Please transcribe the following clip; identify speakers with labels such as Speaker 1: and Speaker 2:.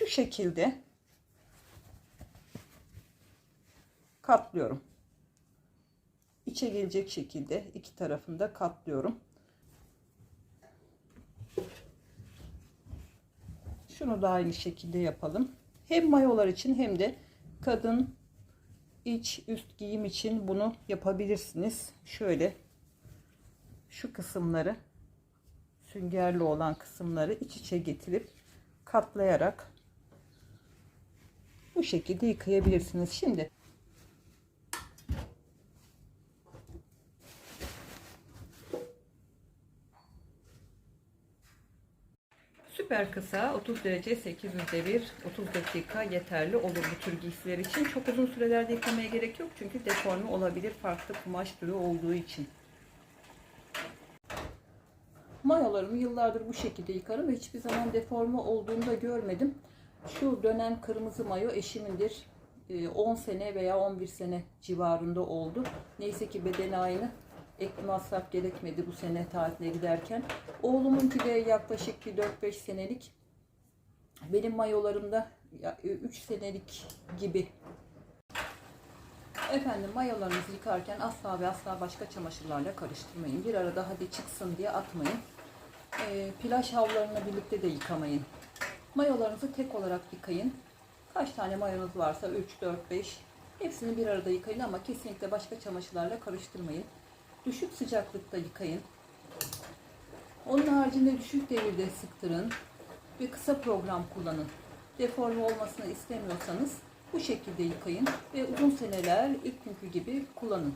Speaker 1: şu şekilde katlıyorum. İçe gelecek şekilde iki tarafında katlıyorum. Şunu da aynı şekilde yapalım. Hem mayolar için hem de kadın iç üst giyim için bunu yapabilirsiniz. Şöyle şu kısımları süngerli olan kısımları iç içe getirip katlayarak bu şekilde yıkayabilirsiniz. Şimdi Süper kısa 30 derece 800 devir 30 dakika yeterli olur bu tür giysiler için. Çok uzun sürelerde yıkamaya gerek yok çünkü deforme olabilir farklı kumaş türü olduğu için. Mayolarımı yıllardır bu şekilde yıkarım ve hiçbir zaman deforme olduğunu da görmedim. Şu dönen kırmızı mayo eşimindir. Ee, 10 sene veya 11 sene civarında oldu. Neyse ki bedeni aynı. Ek masraf gerekmedi bu sene tatile giderken. Oğlumunki de yaklaşık bir 4-5 senelik. Benim mayolarımda 3 senelik gibi. Efendim mayolarınızı yıkarken asla ve asla başka çamaşırlarla karıştırmayın. Bir arada hadi çıksın diye atmayın. E, plaj havlularını birlikte de yıkamayın. Mayolarınızı tek olarak yıkayın. Kaç tane mayonuz varsa 3, 4, 5 hepsini bir arada yıkayın ama kesinlikle başka çamaşırlarla karıştırmayın. Düşük sıcaklıkta yıkayın. Onun haricinde düşük devirde sıktırın ve kısa program kullanın. Deforme olmasını istemiyorsanız bu şekilde yıkayın ve uzun seneler ilk günkü gibi kullanın.